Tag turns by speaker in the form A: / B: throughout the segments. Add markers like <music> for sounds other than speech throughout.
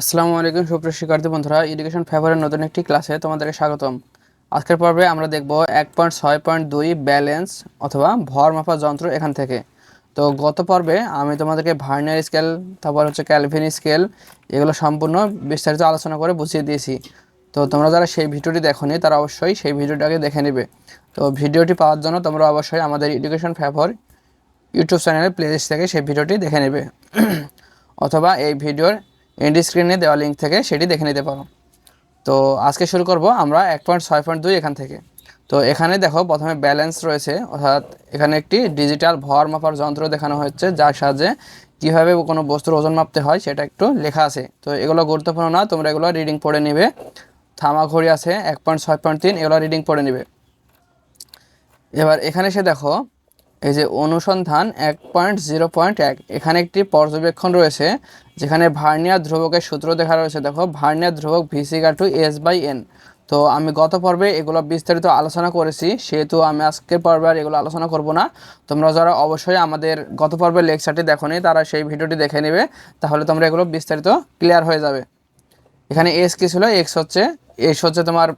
A: আসসালামু আলাইকুম, সুপ্রিয় শিক্ষার্থী বন্ধুরা। এডুকেশন ফেভারের নতুন একটি ক্লাসে তোমাদেরকে স্বাগতম। আজকের পর্বে আমরা দেখব এক পয়েন্ট, ছয় পয়েন্ট, দুই ব্যালেন্স অথবা ভর মাপা যন্ত্র এখান থেকে। তো গত পর্বে আমি তোমাদেরকে ভার্নিয়ার স্কেল তারপর হচ্ছে ক্যালভিন স্কেল এগুলো সম্পূর্ণ বিস্তারিত আলোচনা করে বুঝিয়ে দিয়েছি। তো তোমরা যারা সেই ভিডিওটি দেখোনি, তারা অবশ্যই সেই ভিডিওটাকে দেখে নেবে। তো ভিডিওটি পাওয়ার জন্য তোমরা অবশ্যই আমাদের এডুকেশন ফেভার ইউটিউব চ্যানেলের প্লেলিস্ট থেকে সেই ভিডিওটি দেখে নেবে। অথবা এই ভিডিওর এন্ড স্ক্রিনে দেওয়া লিঙ্ক থেকে সেটি দেখে নিতে পারো। তো আজকে শুরু করব আমরা এক পয়েন্ট, ছয় পয়েন্ট দুই এখান থেকে। তো এখানে দেখো প্রথমে ব্যালেন্স রয়েছে, অর্থাৎ এখানে একটি ডিজিটাল ভর মাপার যন্ত্র দেখানো হচ্ছে যার সাহায্যে কীভাবে কোনো বস্তুর ওজন মাপতে হয় সেটা একটু লেখা আছে। তো এগুলো গুরুত্বপূর্ণ না, তোমরা এগুলো রিডিং পড়ে নেবে। থামা ঘড়ি আছে, এক পয়েন্ট, ছয় পয়েন্ট তিন, এগুলো রিডিং পড়ে নেবে। এবার এখানে এসে দেখো এই যে অনুসন্ধান এক পয়েন্ট জিরো পয়েন্ট এক, এখানে একটি পর্যবেক্ষণ রয়েছে, যেখানে ভার্নিয়ার ধ্রুবকের সূত্র দেখা রয়েছে। দেখো, ভার্নিয়ার ধ্রুবক ভিসিকা টু এস বাই এন তো আমি গত পর্বে এগুলো বিস্তারিত আলোচনা করেছি, সেহেতু আমি আজকের পর্বে আর এগুলো আলোচনা করব না। তোমরা যারা অবশ্যই আমাদের গত পর্বের লেকচারটি দেখোনি, তারা সেই ভিডিওটি দেখে নেবে, তাহলে তোমরা এগুলো বিস্তারিত ক্লিয়ার হয়ে যাবে। এখানে এস কি ছিল? এক্স হচ্ছে এস হচ্ছে তোমার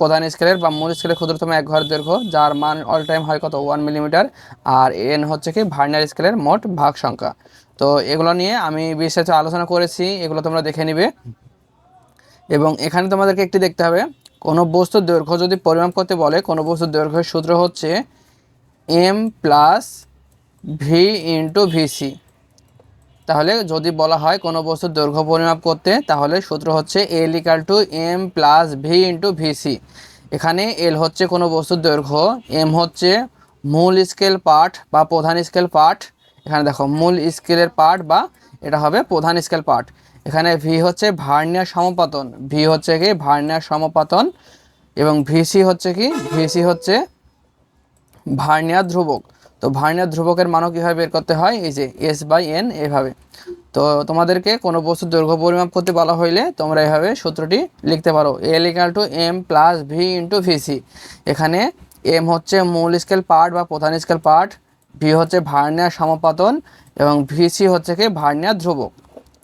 A: প্রধান স্কেলের বা মূল স্কেলের ক্ষুদ্রতম এক ঘর দৈর্ঘ্য, যার মান অল টাইম হয় কত? ওয়ান মিলিমিটার আর এন হচ্ছে কি ভার্নিয়ার স্কেলের মোট ভাগ সংখ্যা। তো এগুলো নিয়ে আমি বিস্তারিত আলোচনা করেছি, এগুলো তোমরা দেখে নিবে। এবং এখানে তোমাদেরকে একটি দেখতে হবে, কোনো বস্তুর দৈর্ঘ্য যদি পরিমাপ করতে বলে, কোনো বস্তুর দৈর্ঘ্যের সূত্র হচ্ছে M plus V into VC তাহলে যদি বলা হয় কোনো বস্তুর দৈর্ঘ্য পরিমাপ করতে, তাহলে সূত্র হচ্ছে L equal to M plus V into VC এখানে এল হচ্ছে কোনো বস্তুর দৈর্ঘ্য এম হচ্ছে মূল স্কেল পার্ট বা প্রধান স্কেল পার্ট এখানে দেখো, মূল স্কেলের পার্ট বা এটা হবে প্রধান স্কেল পার্ট এখানে ভি হচ্ছে ভার্নিয়ার সমপাতন ভি হচ্ছে কি ভার্নিয়ার সমপাতন এবং ভিসি হচ্ছে কি ভিসি হচ্ছে ভার্নিয়ার ধ্রুবক। তো ভার্নিয়ার ধ্রুবকের মানও কীভাবে বের করতে হয়? এই যে এস বাই এন এভাবে। তো তোমাদেরকে কোনো বস্তুর দৈর্ঘ্য পরিমাপ করতে বলা হইলে তোমরা এভাবে সূত্রটি লিখতে পারো। L equal to M plus V into VC এখানে এম হচ্ছে মূল স্কেল পার্ট বা প্রধান স্কেল পার্ট ভি হচ্ছে ভার্নিয়ার সমাপাতন, এবং ভিসি হচ্ছে কি ভার্নিয়ার ধ্রুবক।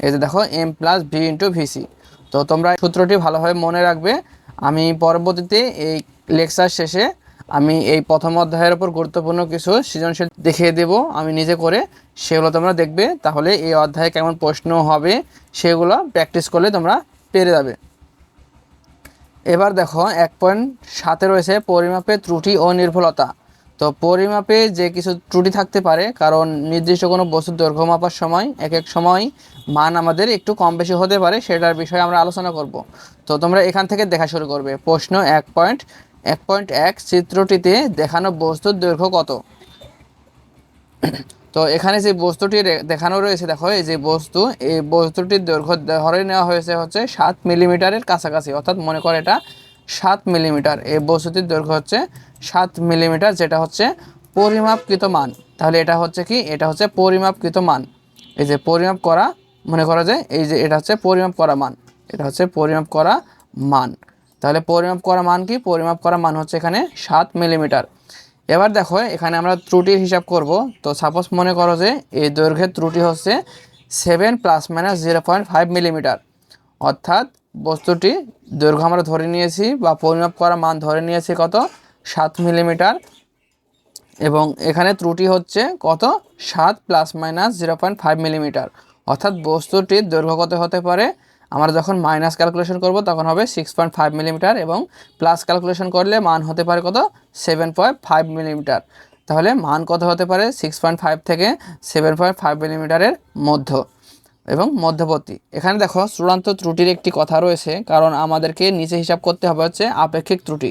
A: এই যে দেখো M plus V into VC তো তোমরা সূত্রটি ভালোভাবে মনে রাখবে। আমি পরবর্তীতে এই লেকচার শেষে আমি এই প্রথম অধ্যায়ের উপর গুরুত্বপূর্ণ কিছু সৃজনশীল দেখিয়ে দেব। আমি নিজে করে সেগুলো তোমরা দেখবে, তাহলে এই অধ্যায়ে কেমন প্রশ্ন হবে সেগুলো প্র্যাকটিস করলে তোমরা পেরে যাবে। এবার দেখো, এক পয়েন্ট সাথে রয়েছে পরিমাপে ত্রুটি ও নির্ভুলতা। তো পরিমাপে যে কিছু ত্রুটি থাকতে পারে, কারণ নির্দিষ্ট কোনো বস্তুর দৈর্ঘ্য মাপার সময়, এক এক সময় মান আমাদের একটু কম বেশি হতে পারে, সেটার বিষয়ে আমরা আলোচনা করব। তো তোমরা এখান থেকে দেখা শুরু করবে। প্রশ্ন এক পয়েন্ট এক পয়েন্ট এক চিত্রটিতে দেখানো বস্তুর দৈর্ঘ্য কত? <clears throat> তো এখানে যে বস্তুটি দেখানো রয়েছে, দেখো, এই যে বস্তু, এই বস্তুটির দৈর্ঘ্য ধরে নেওয়া হয়েছে হচ্ছে সাত মিলিমিটারের কাছাকাছি, অর্থাৎ মনে করে এটা সাত মিলিমিটার। এই বস্তুটির দৈর্ঘ্য হচ্ছে সাত মিলিমিটার, যেটা হচ্ছে পরিমাপকৃত মান। তাহলে এটা হচ্ছে কি? এটা হচ্ছে পরিমাপকৃত মান। এই যে পরিমাপ করা, মনে করা যায়, এই যে এটা হচ্ছে পরিমাপ করা মান। এটা হচ্ছে পরিমাপ করা মান। তাহলে পরিমাপ করা মান কি? পরিমাপ করা মান হচ্ছে এখানে সাত মিলিমিটার। এবার দেখো, এখানে আমরা ত্রুটির হিসাব করব। তো সাপোজ মনে করো যে এই দৈর্ঘ্যের ত্রুটি হচ্ছে seven plus minus zero point five millimetre অর্থাৎ বস্তুটি দৈর্ঘ্য আমরা ধরে নিয়েছি বা পরিমাপ করা মান ধরে নিয়েছি কত? সাত মিলিমিটার। এবং এখানে ত্রুটি হচ্ছে কত? সাত plus minus zero point five millimetre অর্থাৎ বস্তুটির দৈর্ঘ্য কত হতে পারে? আমরা যখন মাইনাস ক্যালকুলেশন করব, তখন হবে সিক্স পয়েন্ট ফাইভ মিলিমিটার এবং প্লাস ক্যালকুলেশন করলে মান হতে পারে কত? সেভেন পয়েন্ট ফাইভ মিলিমিটার তাহলে মান কত হতে পারে? সিক্স পয়েন্ট ফাইভ থেকে সেভেন পয়েন্ট ফাইভ মিলিমিটারের মধ্য এবং মধ্যবর্তী। এখানে দেখো, চূড়ান্ত ত্রুটির একটি কথা রয়েছে, কারণ আমাদেরকে নিচে হিসাব করতে হবে হচ্ছে আপেক্ষিক ত্রুটি।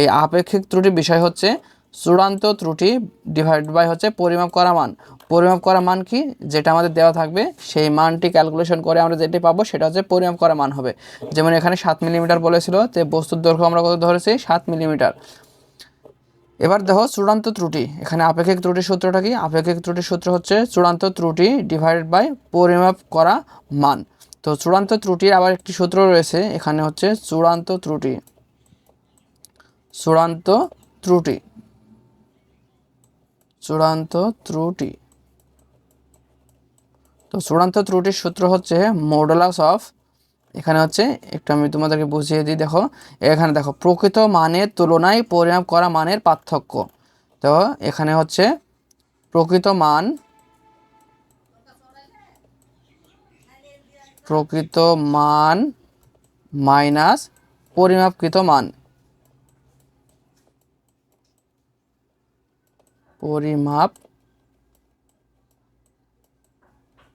A: এই আপেক্ষিক ত্রুটির বিষয় হচ্ছে, চূড়ান্ত ত্রুটি ডিভাইড বাই হচ্ছে পরিমাপ করা মান। পরিমাপ করা মান কি? যেটা আমাদের দেওয়া থাকবে, সেই মানটি ক্যালকুলেশন করে আমরা যেটি পাবো সেটা হচ্ছে পরিমাপ করা মান হবে। যেমন এখানে সাত মিলিমিটার বলেছিল যে বস্তুর দৈর্ঘ্য আমরা কত ধরেছি? সাত মিলিমিটার এবার দেখো চূড়ান্ত ত্রুটি। এখানে আপেক্ষিক ত্রুটির সূত্রটা কি? আপেক্ষিক ত্রুটির সূত্র হচ্ছে চূড়ান্ত ত্রুটি ডিভাইডেড বাই পরিমাপ করা মান। তো চূড়ান্ত ত্রুটির আবার একটি সূত্র রয়েছে, এখানে হচ্ছে চূড়ান্ত ত্রুটি। চূড়ান্ত ত্রুটি। চূড়ান্ত ত্রুটি। তো চূড়ান্ত ত্রুটির সূত্র হচ্ছে মডুলাস অফ এখানে হচ্ছে একটু আমি তোমাদেরকে বুঝিয়ে দিই, দেখো, এখানে দেখো, প্রকৃত মানের তুলনায় পরিমাপ করা মানের পার্থক্য। তো এখানে হচ্ছে প্রকৃত মান প্রকৃত মান মাইনাস পরিমাপকৃত মান।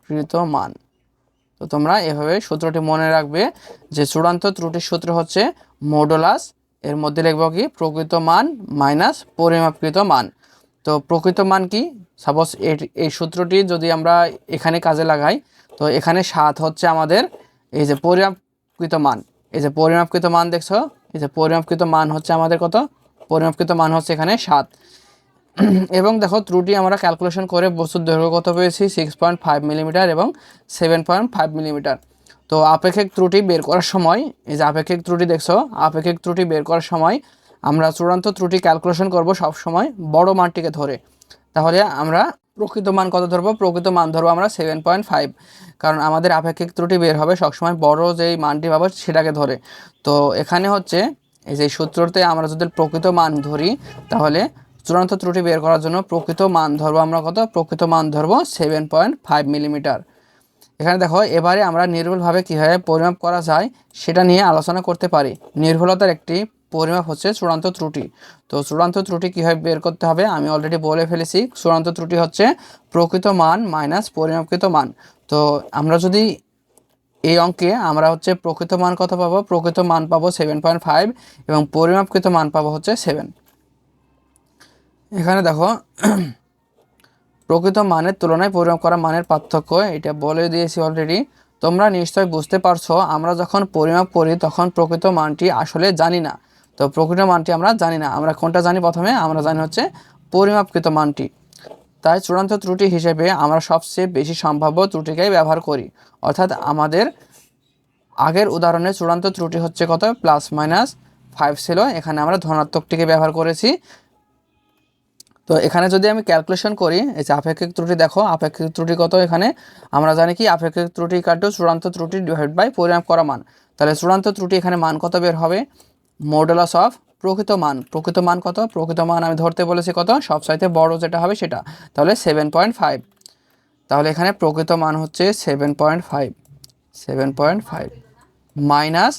A: পরিমাপকৃত মান। তো তোমরা এভাবে সূত্রটি মনে রাখবে যে চূড়ান্ত ত্রুটির সূত্র হচ্ছে মোডোলাস এর মধ্যে লিখব কি? প্রকৃত মান মাইনাস পরিমাপকৃত মান। তো প্রকৃত মান কি? সাপোজ এই সূত্রটি যদি আমরা এখানে কাজে লাগাই, তো এখানে সাত হচ্ছে আমাদের এই যে পরিমাপকৃত মান। এই যে পরিমাপকৃত মান দেখছ? এই যে পরিমাপকৃত মান হচ্ছে আমাদের কত? পরিমাপকৃত মান হচ্ছে এখানে সাত। <clears throat> এবং দেখো ত্রুটি আমরা ক্যালকুলেশন করে বস্তুর দৈর্ঘ্য কত পেয়েছি? সিক্স পয়েন্ট ফাইভ মিলিমিটার এবং সেভেন পয়েন্ট ফাইভ মিলিমিটার তো আপেক্ষিক ত্রুটি বের করার সময়, এই যে আপেক্ষিক ত্রুটি দেখছ, আপেক্ষিক ত্রুটি বের করার সময় আমরা চূড়ান্ত ত্রুটি ক্যালকুলেশন করব সব সময় বড় মানটিকে ধরে। তাহলে আমরা প্রকৃত মান কত ধরবো? প্রকৃত মান ধরবো আমরা সেভেন পয়েন্ট ফাইভ কারণ আমাদের আপেক্ষিক ত্রুটি বের হবে সবসময় বড় যেই মানটি পাবো সেটাকে ধরে। তো এখানে হচ্ছে, এই যে সূত্রতে আমরা যদি প্রকৃত মান ধরি, তাহলে চূড়ান্ত ত্রুটি বের করার জন্য প্রকৃত মান ধরবো আমরা কত? প্রকৃত মান ধরবো সেভেন পয়েন্ট ফাইভ মিলিমিটার এখানে দেখো, এবারে আমরা নির্ভুলভাবে কীভাবে পরিমাপ করা যায় সেটা নিয়ে আলোচনা করতে পারি। নির্ভুলতার একটি পরিমাপ হচ্ছে চূড়ান্ত ত্রুটি। তো চূড়ান্ত ত্রুটি কীভাবে বের করতে হবে? আমি অলরেডি বলে ফেলেছি, চূড়ান্ত ত্রুটি হচ্ছে প্রকৃত মান মাইনাস পরিমাপকৃত মান। তো আমরা যদি এই অঙ্কে আমরা হচ্ছে প্রকৃত মান কত পাবো? প্রকৃত মান পাবো সেভেন পয়েন্ট ফাইভ এবং পরিমাপকৃত মান পাবো হচ্ছে সেভেন এখানে দেখো, প্রকৃত মানের তুলনায় পরিমাপ করা মানের পার্থক্য, এটা বলে দিয়েছি অলরেডি তোমরা নিশ্চয় বুঝতে পারছ, আমরা যখন পরিমাপ করি তখন প্রকৃত মানটি আসলে জানি না। তো প্রকৃত মানটি আমরা জানি না। আমরা কোনটা জানি প্রথমে? আমরা জানি হচ্ছে পরিমাপকৃত মানটি। তাই চূড়ান্ত ত্রুটি হিসেবে আমরা সবচেয়ে বেশি সম্ভাব্য ত্রুটিকেই ব্যবহার করি। অর্থাৎ আমাদের আগের উদাহরণে চূড়ান্ত ত্রুটি হচ্ছে কত? প্লাস মাইনাস ফাইভ ছিল। এখানে আমরা ধনাত্মকটিকে ব্যবহার করেছি। তো এখানে যদি আমি ক্যালকুলেশন করি, এই যে আপেক্ষিক ত্রুটি দেখো, আপেক্ষিক ত্রুটি কত এখানে? আমরা জানি কি, আপেক্ষিক ত্রুটি কাটু, চূড়ান্ত ত্রুটি ডিভাইড বাই পরিমাপ করা মান। তাহলে চূড়ান্ত ত্রুটি এখানে মান কত বের হবে? মডেলাস অফ প্রকৃত মান। প্রকৃত মান কত? প্রকৃত মান আমি ধরতে বলেছি কত? সবসাইতে বড় যেটা হবে সেটা। তাহলে সেভেন পয়েন্ট ফাইভ তাহলে এখানে প্রকৃত মান হচ্ছে seven point five seven point five minus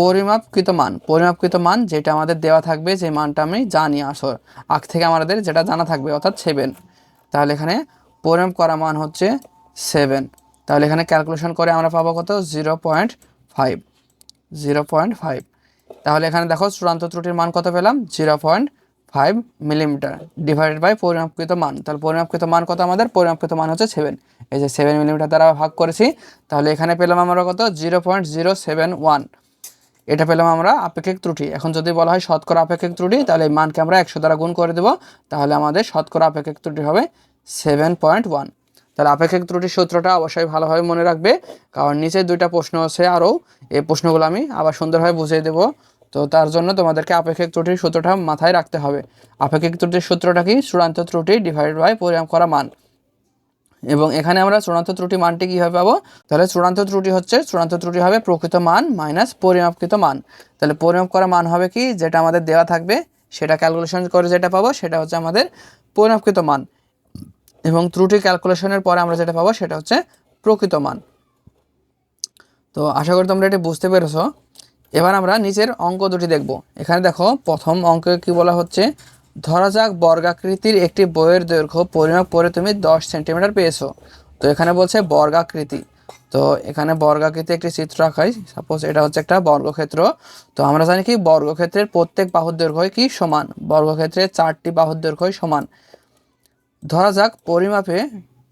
A: পরিমাপকৃত মান। পরিমাপকৃত মান যেটা আমাদের দেওয়া থাকবে, যে মানটা আমি জানি আসর আগ থেকে আমাদের যেটা জানা থাকবে অর্থাৎ সেভেন তাহলে এখানে পরিমাপ করা মান হচ্ছে সেভেন তাহলে এখানে ক্যালকুলেশন করে আমরা পাবো কত? Zero point five zero point five তাহলে এখানে দেখো চূড়ান্ত ত্রুটির মান কত পেলাম? Zero point five millimetre divided by পরিমাপকৃত মান। তাহলে পরিমাপকৃত মান কত আমাদের? পরিমাপকৃত মান হচ্ছে সেভেন এই যে সেভেন মিলিমিটার দ্বারা ভাগ করেছি, তাহলে এখানে পেলাম আমরা কত? Zero point zero seven one এটা পেলাম আমরা আপেক্ষিক ত্রুটি। এখন যদি বলা হয় শতকরা আপেক্ষিক ত্রুটি, তাহলে এই মানকে আমরা একশো দ্বারা গুণ করে দেব। তাহলে আমাদের শতকরা আপেক্ষিক ত্রুটি হবে সেভেন পয়েন্ট ওয়ান তাহলে আপেক্ষিক ত্রুটির সূত্রটা অবশ্যই ভালোভাবে মনে রাখবে, কারণ নিচে দুইটা প্রশ্ন আছে আরও। এই প্রশ্নগুলো আমি আবার সুন্দরভাবে বুঝিয়ে দেবো। তো তার জন্য তোমাদেরকে আপেক্ষিক ত্রুটির সূত্রটা মাথায় রাখতে হবে। আপেক্ষিক ত্রুটির সূত্রটা কি? চূড়ান্ত ত্রুটি ডিভাইড বাই পরিমাপ করা মান। এবং এখানে আমরা চূড়ান্ত ত্রুটি মানটি কীভাবে পাবো? তাহলে চূড়ান্ত ত্রুটি হচ্ছে, চূড়ান্ত ত্রুটি হবে প্রকৃত মান মাইনাস পরিমাপকৃত মান। তাহলে পরিমাপ করা মান হবে কি? যেটা আমাদের দেওয়া থাকবে, সেটা ক্যালকুলেশন করে যেটা পাবো, সেটা হচ্ছে আমাদের পরিমাপকৃত মান। এবং ত্রুটি ক্যালকুলেশনের পরে আমরা যেটা পাবো, সেটা হচ্ছে প্রকৃত মান। তো আশা করি তোমরা এটি বুঝতে পেরেছ। এবার আমরা নিচের অঙ্ক দুটি দেখব। এখানে দেখো, প্রথম অঙ্কে কি বলা হচ্ছে? ধরা যাক বর্গাকৃতির একটি বইয়ের দৈর্ঘ্য, পরিমাপ করে তুমি দশ সেন্টিমিটার পেয়েছ। তো এখানে বলছে বর্গাকৃতি। তো এখানে বর্গাকৃতি একটি চিত্র আঁকাই। সাপোজ এটা হচ্ছে একটা বর্গক্ষেত্র। তো আমরা জানি কি, বর্গক্ষেত্রের প্রত্যেক বাহুর দৈর্ঘ্য কি সমান? বর্গক্ষেত্রের চারটি বাহুর দৈর্ঘ্য সমান। ধরা যাক, পরিমাপে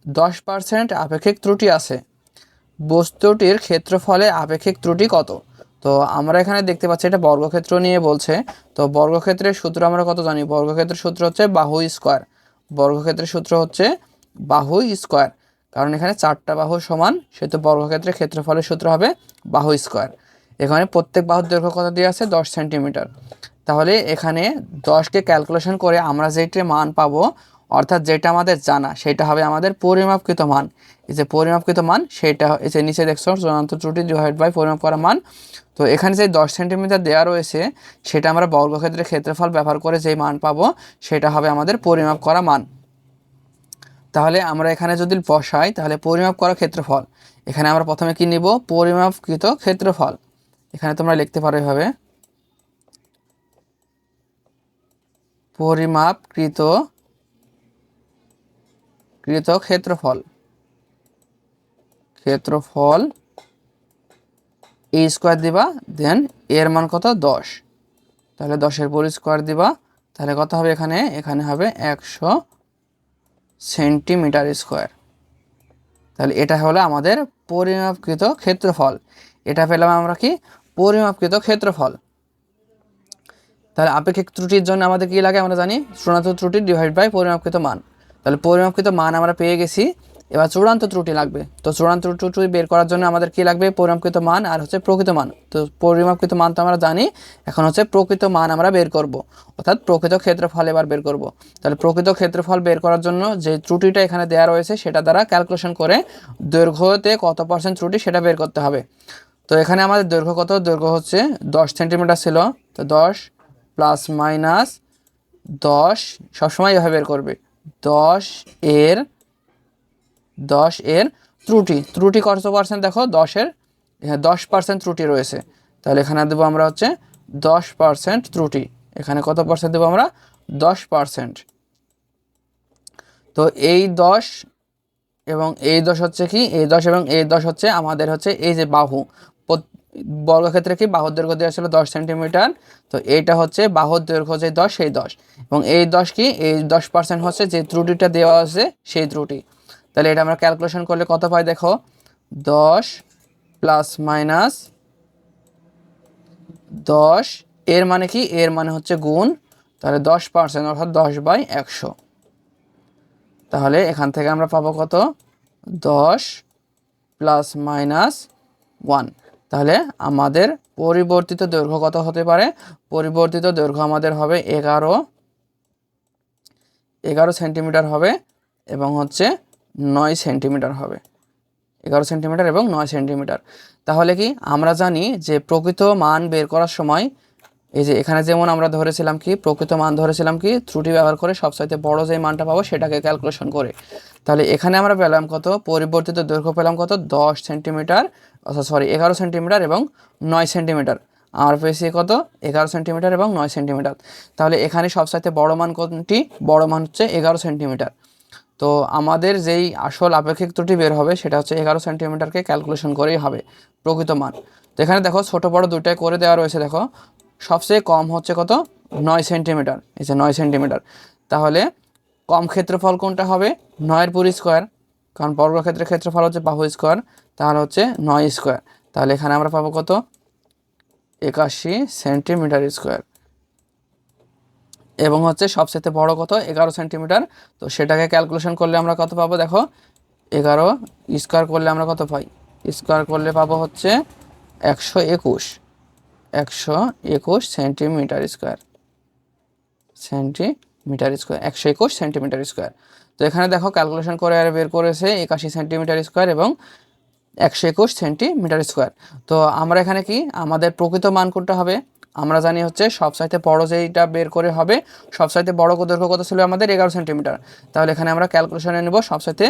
A: দশ পার্সেন্ট আপেক্ষিক ত্রুটি আছে। বস্তুটির ক্ষেত্রফলে আপেক্ষিক ত্রুটি কত? তো আমরা এখানে দেখতে পাচ্ছি এটা বর্গক্ষেত্র নিয়ে বলছে। তো বর্গক্ষেত্রের সূত্র আমরা কত জানি? বর্গক্ষেত্রের সূত্র হচ্ছে বাহু স্কোয়ার। বর্গক্ষেত্রের সূত্র হচ্ছে বাহু স্কোয়ার। কারণ এখানে চারটা বাহু সমান, সেহেতু বর্গক্ষেত্রের ক্ষেত্রফলের সূত্র হবে বাহু স্কোয়ার। এখানে প্রত্যেক বাহুর দৈর্ঘ্য কত দিয়ে আছে? দশ সেন্টিমিটার। তাহলে এখানে দশকে ক্যালকুলেশন করে আমরা যেটি মান পাবো, অর্থাৎ যেটা আমাদের জানা, সেটা হবে আমাদের পরিমাপকৃত মান। যে পরিমাপকৃত মান, সেটা যে নিচে দেখছ চূড়ান্ত ত্রুটি ডিভাইড বাই পরিমাপ করা মান। তো এখানে যে দশ সেন্টিমিটার দেওয়া রয়েছে, সেটা আমরা বর্গক্ষেত্রের ক্ষেত্রফল ব্যবহার করে যেই মান পাবো, সেটা হবে আমাদের পরিমাপ করা মান। তাহলে আমরা এখানে যদি বসাই, তাহলে পরিমাপ করা ক্ষেত্রফল। এখানে আমরা প্রথমে কি নিব? পরিমাপকৃত ক্ষেত্রফল। এখানে তোমরা লিখতে পারো এভাবে। পরিমাপকৃত কৃত ক্ষেত্রফল। ক্ষেত্রফল এ স্কোয়ার দিবা দেন এর মান কত? দশ। তাহলে দশের পর স্কোয়ার দিবা, তাহলে কত হবে এখানে? এখানে হবে একশো সেন্টিমিটার স্কোয়ার তাহলে এটা হলো আমাদের পরিমাপকৃত ক্ষেত্রফল। এটা পেলাম আমরা কি? পরিমাপকৃত ক্ষেত্রফল। তাহলে আপেক্ষিক ত্রুটির জন্য আমাদের কি লাগে আমরা জানি? চূড়ান্ত ত্রুটি ডিভাইড বাই পরিমাপকৃত মান। তাহলে পরিমাপকৃত মান আমরা পেয়ে গেছি এবার চূড়ান্ত ত্রুটি লাগবে। তো চূড়ান্ত ত্রুটি বের করার জন্য আমাদের কি লাগবে? পরিমাপকৃত মান আর হচ্ছে প্রকৃত মান। তো পরিমাপকৃত মান তো আমরা জানি, এখন হচ্ছে প্রকৃত মান আমরা বের করব। অর্থাৎ প্রকৃত ক্ষেত্রফল এবার বের করব। তাহলে প্রকৃত ক্ষেত্রফল বের করার জন্য যে ত্রুটিটা এখানে দেওয়া রয়েছে, সেটা দ্বারা ক্যালকুলেশন করে দৈর্ঘ্যতে কত পার্সেন্ট ত্রুটি সেটা বের করতে হবে। তো এখানে আমাদের দৈর্ঘ্য কত? দৈর্ঘ্য হচ্ছে দশ সেন্টিমিটার ছিল। তো দশ প্লাস মাইনাস দশ সবসময় এভাবে বের করবে। দশ এর দশ এর ত্রুটি ত্রুটি কত পার্সেন্ট দেখো? দশের হ্যাঁ দশ পার্সেন্ট ত্রুটি রয়েছে। তাহলে এখানে দেবো আমরা হচ্ছে দশ পার্সেন্ট ত্রুটি। এখানে কত পার্সেন্ট দেবো আমরা? দশ পার্সেন্ট তো এই দশ এবং এই দশ হচ্ছে কি? এই দশ এবং এই দশ হচ্ছে আমাদের হচ্ছে এই যে বাহু। বর্গক্ষেত্রে কি? বাহুর দৈর্ঘ্য দেওয়া ছিল দশ সেন্টিমিটার। তো এইটা হচ্ছে বাহুর দৈর্ঘ্য যে দশ, সেই দশ। এবং এই দশ কি? এই দশ পার্সেন্ট হচ্ছে যে ত্রুটিটা দেওয়া আছে, সেই ত্রুটি। তাহলে এটা আমরা ক্যালকুলেশন করলে কত পাই দেখো? দশ প্লাস মাইনাস দশ, এর মানে কি? এর মানে হচ্ছে গুণ, তাহলে দশ পার্সেন্ট অর্থাৎ দশ বাই একশো। তাহলে এখান থেকে আমরা পাবো কত? দশ প্লাস মাইনাস ওয়ান তাহলে আমাদের পরিবর্তিত দৈর্ঘ্য কত হতে পারে? পরিবর্তিত দৈর্ঘ্য আমাদের হবে এগারো এগারো সেন্টিমিটার হবে এবং হচ্ছে নয় সেন্টিমিটার হবে। এগারো সেন্টিমিটার এবং নয় সেন্টিমিটার। তাহলে কি আমরা জানি যে প্রকৃত মান বের করার সময় এই যে এখানে যেমন আমরা ধরেছিলাম কি, প্রকৃত মান ধরেছিলাম কি, ত্রুটি ব্যবহার করে সবচাইতে বড় যে মানটা পাবো সেটাকে ক্যালকুলেশন করে। তাহলে এখানে আমরা পেলাম কত? পরিবর্তিত দৈর্ঘ্য পেলাম কত? দশ সেন্টিমিটার অর্থাৎ সরি এগারো সেন্টিমিটার এবং নয় সেন্টিমিটার। আর পেয়েছি কত? এগারো সেন্টিমিটার এবং নয় সেন্টিমিটার। তাহলে এখানে সবচাইতে বড় মান কোনটি? বড় মান হচ্ছে এগারো সেন্টিমিটার। তো আমাদের যেই আসল আপেক্ষিক ত্রুটি বের হবে সেটা হচ্ছে এগারো সেন্টিমিটারকে ক্যালকুলেশন করেই হবে প্রকৃত মান। তো এখানে দেখো ছোটো বড় দুইটাই করে দেওয়া রয়েছে, দেখো। সবচেয়ে কম হচ্ছে কত? নয় সেন্টিমিটার, এই যে নয় সেন্টিমিটার। তাহলে কম ক্ষেত্রফল কোনটা হবে? নয়ের পুরি স্কোয়ার। কারণ বর্গক্ষেত্রের ক্ষেত্রফল হচ্ছে বাহু স্কোয়ার, তাহলে হচ্ছে নয় স্কোয়ার। তাহলে এখানে আমরা পাবো কত? একাশি সেন্টিমিটার স্কোয়ার। এবং হচ্ছে সবচেয়ে বড় কত? এগারো সেন্টিমিটার। তো সেটাকে ক্যালকুলেশন করলে আমরা কত পাবো? দেখো, এগারো স্কোয়ার করলে আমরা কত পাই? স্কোয়ার করলে পাবো হচ্ছে একশো একুশ। একশো একুশ সেন্টিমিটার স্কোয়ার সেন্টিমিটার স্কোয়ার একশো একুশ সেন্টিমিটার স্কোয়ার তো এখানে দেখো ক্যালকুলেশন করে আর বের করেছে একাশি সেন্টিমিটার স্কোয়ার এবং একশো একুশ সেন্টিমিটার স্কোয়ার তো আমরা এখানে কি? আমাদের প্রকৃত মান কোনটা হবে? আমরা জানি হচ্ছে সবসাইতে বড় যেইটা বের করে হবে সবসাইতে বড় দৈর্ঘ্য কত ছিল আমাদের? এগারো সেন্টিমিটার। তাহলে এখানে আমরা ক্যালকুলেশনে নেব সবসাইতে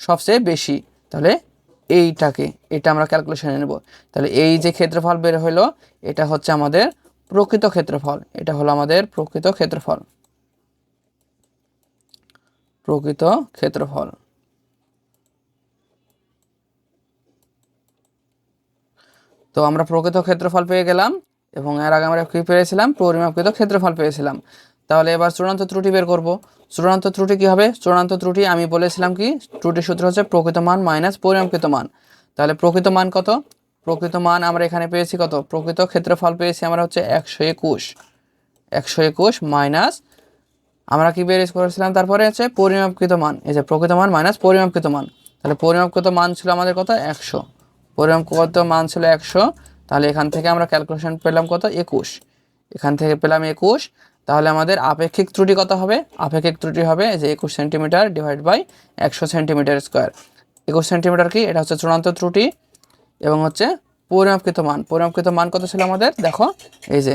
A: সবচেয়ে বেশি। তাহলে এইটাকে, এটা আমরা ক্যালকুলেশনে নেব। তাহলে এই যে ক্ষেত্রফল বের হলো এটা হচ্ছে আমাদের প্রকৃত ক্ষেত্রফল। এটা হলো আমাদের প্রকৃত ক্ষেত্রফল। প্রকৃত ক্ষেত্রফল। তো আমরা প্রকৃত ক্ষেত্রফল পেয়ে গেলাম। এবং এর আগে আমরা কী পেয়েছিলাম? পরিমাপকৃত ক্ষেত্রফল পেয়েছিলাম। তাহলে এবার চূড়ান্ত ত্রুটি বের করব। চূড়ান্ত ত্রুটি কি হবে? চূড়ান্ত ত্রুটি আমি বলেছিলাম কি? ত্রুটির সূত্র হচ্ছে প্রকৃত মান মাইনাস পরিমাপকৃত মান। তাহলে প্রকৃত মান কত? প্রকৃত মান আমরা এখানে পেয়েছি কত? প্রকৃত ক্ষেত্রফল পেয়েছি আমরা হচ্ছে একশো একুশ। একশো একুশ মাইনাস আমরা কি বের করেছিলাম? তারপরে হচ্ছে পরিমাপকৃত মান। এই যে প্রকৃত মান মাইনাস পরিমাপকৃত মান। তাহলে পরিমাপকৃত মান ছিল আমাদের কত? একশো। পরিমাপকৃত মান ছিল একশো। তাহলে এখান থেকে আমরা ক্যালকুলেশন পেলাম কত? একুশ। এখান থেকে পেলাম একুশ। তাহলে আমাদের আপেক্ষিক ত্রুটি কত হবে? আপেক্ষিক ত্রুটি হবে যে একুশ সেন্টিমিটার ডিভাইড বাই একশো সেন্টিমিটার স্কোয়ার একুশ সেন্টিমিটার কি? এটা হচ্ছে চূড়ান্ত ত্রুটি এবং হচ্ছে পরিমাপকৃত মান। পরিমাপকৃত মান কত ছিল আমাদের? দেখো, এই যে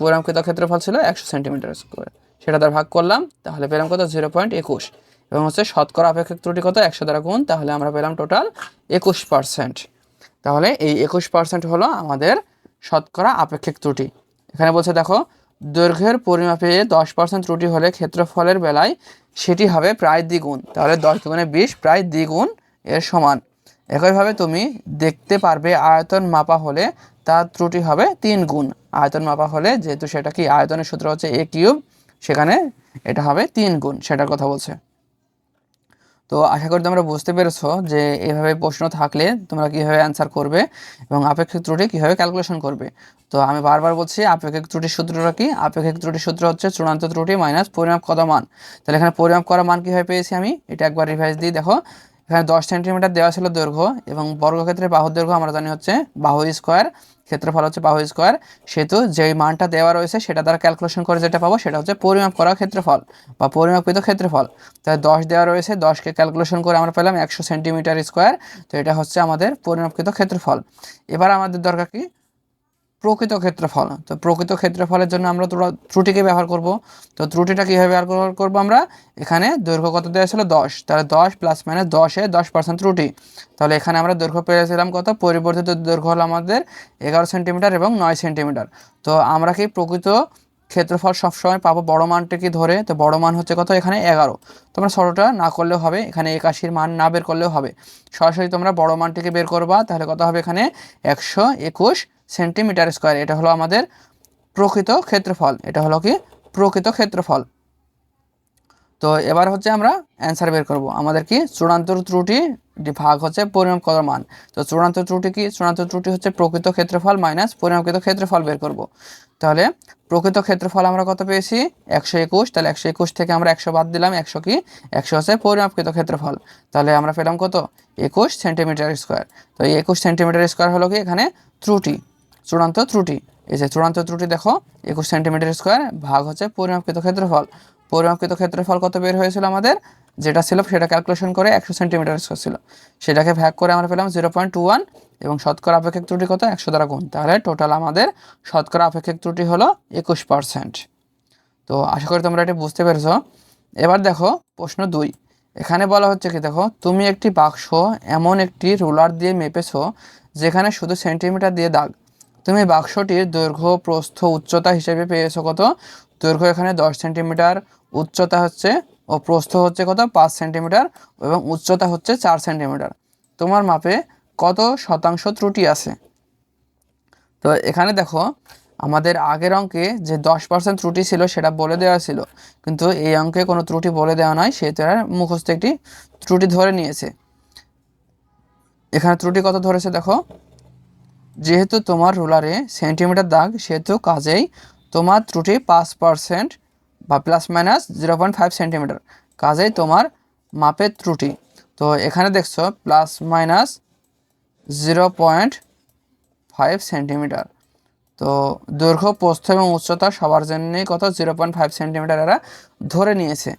A: পরিমাপকৃত ক্ষেত্রফল ছিল একশো সেন্টিমিটার স্কোয়ার সেটা দ্বারা ভাগ করলাম, তাহলে পেলাম কত? জিরো পয়েন্ট একুশ। এবং হচ্ছে শতকরা আপেক্ষিক ত্রুটি কত? একশো দ্বারা গুণ, তাহলে আমরা পেলাম টোটাল একুশ পার্সেন্ট তাহলে এই একুশ পার্সেন্ট হলো আমাদের শতকরা আপেক্ষিক ত্রুটি। এখানে বলছে, দেখো, দৈর্ঘ্যের পরিমাপে দশ পার্সেন্ট ত্রুটি হলে ক্ষেত্রফলের বেলায় সেটি হবে প্রায় দ্বিগুণ। তাহলে দশ দ্বিগুণে বিশ প্রায় দ্বিগুণ এর সমান। একইভাবে তুমি দেখতে পারবে আয়তন মাপা হলে তার ত্রুটি হবে তিন গুণ আয়তন মাপা হলে যেহেতু সেটা কি, আয়তনের সূত্র হচ্ছে এ কিউব, সেখানে এটা হবে তিন গুণ সেটার কথা বলছে। তো আশা করি তোমরা বুঝতে পেরেছ যে এভাবে প্রশ্ন থাকলে তোমরা কীভাবে অ্যান্সার করবে এবং আপেক্ষিক ত্রুটি কীভাবে ক্যালকুলেশন করবে। তো আমি বারবার বলছি, আপেক্ষিক ত্রুটির সূত্রটা কি? আপেক্ষিক ত্রুটির সূত্র হচ্ছে চূড়ান্ত ত্রুটি মাইনাস পরিমাপ করা মান। তাহলে এখানে পরিমাপ করা মান কীভাবে পেয়েছি আমি? এটা একবার রিভাইজ দিই দেখো। এখানে দশ সেন্টিমিটার দেওয়া ছিল দৈর্ঘ্য এবং বর্গক্ষেত্রে বাহুর দৈর্ঘ্য আমরা জানি হচ্ছে বাহু স্কোয়ার, ক্ষেত্রফল হচ্ছে বাহু স্কোয়ার। সেহেতু যেই মানটা দেওয়া রয়েছে সেটা দ্বারা ক্যালকুলেশন করে যেটা পাবো সেটা হচ্ছে পরিমাপ করা ক্ষেত্রফল বা পরিমাপিত ক্ষেত্রফল। তাই দশ দেওয়া রয়েছে দশকে ক্যালকুলেশন করে আমরা পেলাম একশো সেন্টিমিটার স্কোয়ার। তো এটা হচ্ছে আমাদের পরিমাপকৃত ক্ষেত্রফল। এবার আমাদের দরকার কি? প্রকৃত ক্ষেত্রফল। তো প্রকৃত ক্ষেত্রফলের জন্য আমরা ত্রু- ত্রুটিকে ব্যবহার করব। তো ত্রুটিটা কীভাবে ব্যবহার করব আমরা? এখানে দৈর্ঘ্য কত দেওয়া ছিল? দশ। তাহলে দশ প্লাস মাইনাস দশে দশ পার্সেন্ট ত্রুটি। তাহলে এখানে আমরা দৈর্ঘ্য পেয়েছিলাম কত? পরিবর্তিত দৈর্ঘ্য হলো আমাদের এগারো সেন্টিমিটার এবং নয় সেন্টিমিটার তো আমরা কি প্রকৃত ক্ষেত্রফল সবসময় পাবো? বড় মানটিকে ধরে? তো বড় মান হচ্ছে কত? এখানে এগারো। তোমরা ছোটোটা না করলেও হবে। এখানে একাশির মান না বের করলেও হবে। সরাসরি তোমরা বড় মানটিকে বের করবা। তাহলে কত হবে এখানে? একশো একুশ সেন্টিমিটার স্কোয়ার, এটা হলো আমাদের প্রকৃত ক্ষেত্রফল, এটা হলো কি প্রকৃত ক্ষেত্রফল। তো এবার হচ্ছে আমরা অ্যান্সার বের করব। আমাদের কি চূড়ান্ত ত্রুটি ভাগ হচ্ছে পরিমাপ করা মান। তো চূড়ান্ত ত্রুটি কি? চূড়ান্ত ত্রুটি হচ্ছে প্রকৃত ক্ষেত্রফল মাইনাস পরিমাপকৃত ক্ষেত্রফল বের করব। তাহলে প্রকৃত ক্ষেত্রফল আমরা কত পেয়েছি? একশো একুশ। তাহলে একশো একুশ থেকে আমরা একশো বাদ দিলাম। একশো কি? একশো হচ্ছে পরিমাপকৃত ক্ষেত্রফল। তাহলে আমরা পেলাম কত? একুশ সেন্টিমিটার স্কোয়ার। তো এই একুশ সেন্টিমিটার স্কোয়ার হলো কি? এখানে ত্রুটি। চূড়ান্ত ত্রুটি। এই যে চূড়ান্ত ত্রুটি দেখো, একুশ সেন্টিমিটার স্কোয়ার ভাগ হচ্ছে পরিমাপকৃত ক্ষেত্রফল। পরিমাপকৃত ক্ষেত্রফল কত বের হয়েছিল আমাদের? যেটা ছিল, সেটা ক্যালকুলেশন করে একশো সেন্টিমিটার স্কোয়ার ছিল। সেটাকে ভাগ করে আমরা পেলাম জিরো পয়েন্ট টু ওয়ান এবং শতকরা আপেক্ষিক ত্রুটি কত? একশো দ্বারা গুণ। তাহলে টোটাল আমাদের শতকরা আপেক্ষিক ত্রুটি হলো একুশ পার্সেন্ট তো আশা করি তোমরা এটা বুঝতে পেরেছ। এবার দেখো, প্রশ্ন দুই। এখানে বলা হচ্ছে কি, দেখো, তুমি একটি বাক্স এমন একটি রোলার দিয়ে মেপেছো, যেখানে শুধু সেন্টিমিটার দিয়ে দাগ তুমি বাক্সটির দৈর্ঘ্য, প্রস্থ, উচ্চতা হিসেবে পেয়েছ কত? দৈর্ঘ্য এখানে দশ সেন্টিমিটার, উচ্চতা হচ্ছে ও প্রস্থ হচ্ছে কত? পাঁচ সেন্টিমিটার এবং উচ্চতা হচ্ছে চার সেন্টিমিটার। তোমার মাপে কত শতাংশ ত্রুটি আছে? তো এখানে দেখো, আমাদের আগের অঙ্কে যে দশ পার্সেন্ট ত্রুটি ছিল সেটা বলে দেওয়া ছিল। কিন্তু এই অঙ্কে কোনো ত্রুটি বলে দেওয়া নয়, সে তার মুখস্থ একটি ত্রুটি ধরে নিয়েছে। এখানে ত্রুটি কত ধরেছে দেখো? যেহেতু তোমার রুলারে সেন্টিমিটার দাগ, সেহেতু কাজেই তোমার ত্রুটি পাঁচ পার্সেন্ট বা plus minus zero point five centimetre কাজেই তোমার মাপের ত্রুটি। তো এখানে দেখছ plus minus zero point five centimetre তো দৈর্ঘ্য, প্রস্থ এবং উচ্চতা সবার জন্যই কত? জিরো পয়েন্ট ফাইভ সেন্টিমিটার এরা ধরে নিয়েছে।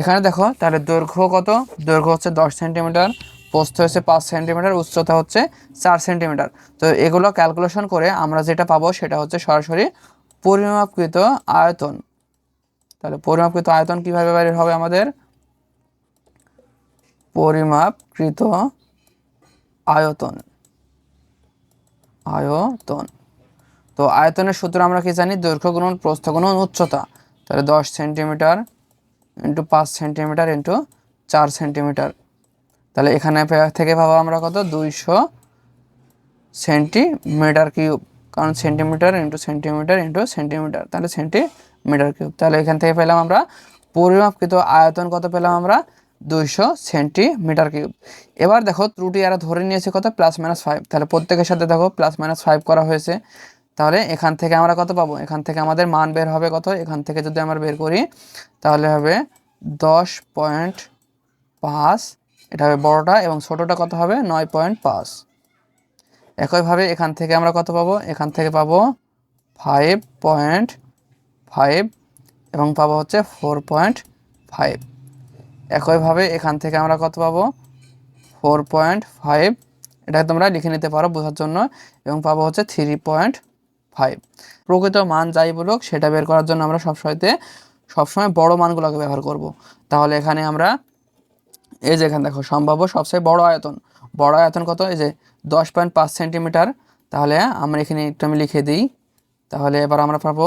A: এখানে দেখো, তাহলে দৈর্ঘ্য কত? দৈর্ঘ্য হচ্ছে দশ সেন্টিমিটার প্রস্থ হচ্ছে পাঁচ সেন্টিমিটার, উচ্চতা হচ্ছে চার সেন্টিমিটার। তো এগুলো ক্যালকুলেশন করে আমরা যেটা পাবো সেটা হচ্ছে সরাসরি পরিমাপকৃত আয়তন। তাহলে পরিমাপকৃত আয়তন কীভাবে বের হবে আমাদের? পরিমাপকৃত আয়তন। আয়তন। তো আয়তনের সূত্র আমরা কি জানি? দৈর্ঘ্য গুণন, প্রস্থ গুণন, উচ্চতা। তাহলে দশ সেন্টিমিটার ইন্টু পাঁচ সেন্টিমিটার ইন্টু চার সেন্টিমিটার। তাহলে এখানে থেকে পাবো আমরা কত? দুইশো সেন্টিমিটার কিউব। কারণ centimetre into centimetre into centimetre. তাহলে সেন্টিমিটার কিউব। তাহলে এখান থেকে পেলাম আমরা পরিমাপকৃত আয়তন কত পেলাম আমরা? দুইশো সেন্টিমিটার কিউব। এবার দেখো ত্রুটি এরা ধরে নিয়েছে কত? প্লাস মাইনাস ফাইভ তাহলে প্রত্যেকের সাথে দেখো প্লাস মাইনাস ফাইভ করা হয়েছে। তাহলে এখান থেকে আমরা কত পাবো? এখান থেকে আমাদের মান বের হবে কত? এখান থেকে যদি আমরা বের করি, তাহলে হবে দশ পয়েন্ট পাঁচ এটা হবে বড়টা এবং ছোটোটা কত হবে? নয় পয়েন্ট পাঁচ। একইভাবে এখান থেকে আমরা কত পাবো? এখান থেকে পাবো ফাইভ পয়েন্ট ফাইভ এবং পাবো হচ্ছে ফোর পয়েন্ট ফাইভ একইভাবে এখান থেকে আমরা কত পাবো? ফোর পয়েন্ট ফাইভ এটা তোমরা লিখে নিতে পারো বোঝার জন্য এবং পাবো হচ্ছে থ্রি পয়েন্ট ফাইভ প্রকৃত মান যাই বলুক, সেটা বের করার জন্য আমরা সবসময়তে সবসময় বড় মানগুলোকে ব্যবহার করব। তাহলে এখানে আমরা এই যে এখানে দেখো, সম্ভাব্য সবচেয়ে বড় আয়তন। বড় আয়তন কত? এই যে দশ পয়েন্ট পাঁচ সেন্টিমিটার। তাহলে আমরা এখানে একটু আমি লিখে দিই। তাহলে এবার আমরা পাবো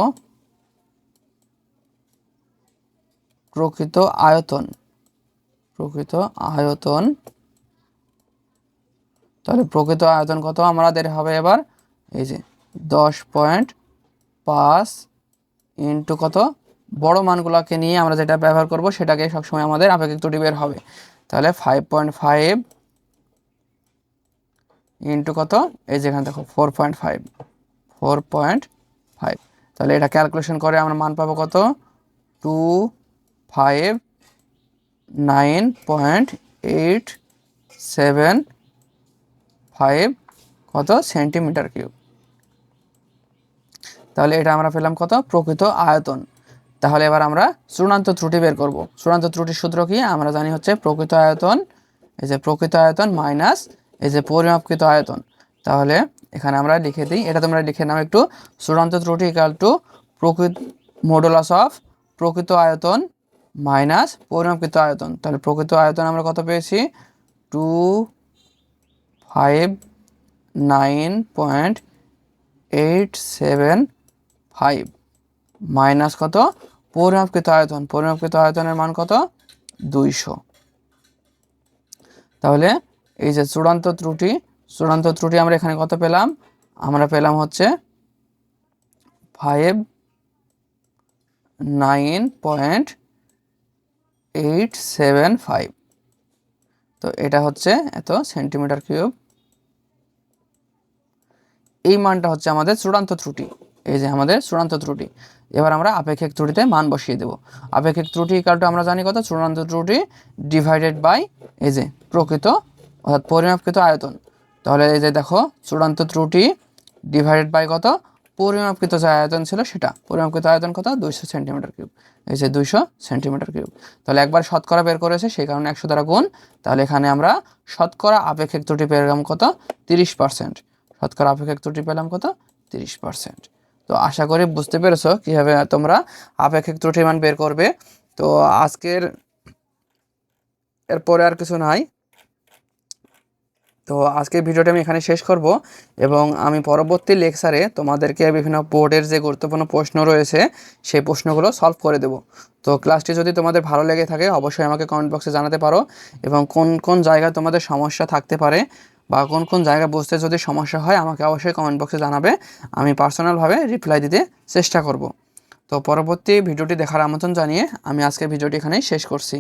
A: প্রকৃত আয়তন। প্রকৃত আয়তন। তাহলে প্রকৃত আয়তন কত আমাদের হবে এবার? এই যে দশ পয়েন্ট পাঁচ ইন্টু কত? বড় মানগুলোকে নিয়ে আমরা যেটা ব্যবহার করব, সেটাকে সবসময় আমাদের আপেক্ষিক ত্রুটি বের হবে। তাহলে ফাইভ পয়েন্ট ফাইভ ইন্টু কত? এই যেখানে দেখো four point five four point five তাহলে এটা ক্যালকুলেশন করে আমরা মান পাবো কত? Two five nine point eight seven five কত? সেন্টিমিটার কিউব তাহলে এটা আমরা পেলাম কত? প্রকৃত আয়তন। তাহলে এবার আমরা চূড়ান্ত ত্রুটি বের করব। চূড়ান্ত ত্রুটির সূত্র কি? আমরা জানি হচ্ছে প্রকৃত আয়তন, এই যে প্রকৃত আয়তন মাইনাস এই যে পরিমাপকৃত আয়তন। তাহলে এখানে আমরা লিখে দিই, এটা তোমরা লিখে নাও একটু, চূড়ান্ত ত্রুটি ইকাল টু প্রকৃত মডুলাস অফ প্রকৃত আয়তন মাইনাস পরিমাপকৃত আয়তন। তাহলে প্রকৃত আয়তন আমরা কত পেয়েছি? Two five nine point eight seven five minus কত? পরিমাপকৃত আয়তন পরিমাপকৃত আয়তনের মান কত? দুইশো। তাহলে এই যে চূড়ান্ত ত্রুটি চূড়ান্ত ত্রুটি আমরা এখানে কত পেলাম? আমরা পেলাম হচ্ছে five nine point eight seven five তো এটা হচ্ছে এত সেন্টিমিটার কিউব এই মানটা হচ্ছে আমাদের চূড়ান্ত ত্রুটি। এই যে আমাদের চূড়ান্ত ত্রুটি। এবার আমরা আপেক্ষিক ত্রুটিতে মান বসিয়ে দেব। আপেক্ষিক ত্রুটি কালটা আমরা জানি কত? চূড়ান্ত ত্রুটি ডিভাইডেড বাই এই যে প্রকৃত, অর্থাৎ পরিমাপকৃত আয়তন। তাহলে এই যে দেখো, চূড়ান্ত ত্রুটি ডিভাইডেড বাই কত? পরিমাপকৃত যে আয়তন ছিল সেটা। পরিমাপকৃত আয়তন কত? দুইশো সেন্টিমিটার কিউব। এই যে দুইশো সেন্টিমিটার কিউব। তাহলে একবার শতকরা বের করেছে, সেই কারণে একশো দ্বারা গুণ। তাহলে এখানে আমরা শতকরা আপেক্ষিক ত্রুটি পেলাম কত? তিরিশ পার্সেন্ট। শতকরা আপেক্ষিক ত্রুটি পেলাম কত? তিরিশ পার্সেন্ট। তো আশা করি বুঝতে পেরেছ কীভাবে তোমরা আপেক্ষিক ত্রুটি মান বের করবে। তো আজকের, এরপরে আর কিছু নাই। তো আজকের ভিডিওটা আমি এখানে শেষ করব এবং আমি পরবর্তী লেকচারে তোমাদেরকে বিভিন্ন বোর্ডের যে গুরুত্বপূর্ণ প্রশ্ন রয়েছে, সেই প্রশ্নগুলো সলভ করে দেব। তো ক্লাসটি যদি তোমাদের ভালো লেগে থাকে, অবশ্যই আমাকে কমেন্ট বক্সে জানাতে পারো এবং কোন কোন জায়গায় তোমাদের সমস্যা থাকতে পারে বা কোন কোন জায়গা বসতে যদি সমস্যা হয়, আমাকে অবশ্যই কমেন্ট বক্সে জানাবে। আমি পার্সোনালভাবে রিপ্লাই দিতে চেষ্টা করব। তো পরবর্তী ভিডিওটি দেখার আমন্ত্রণ জানিয়ে আমি আজকে ভিডিওটি এখানেই শেষ করছি।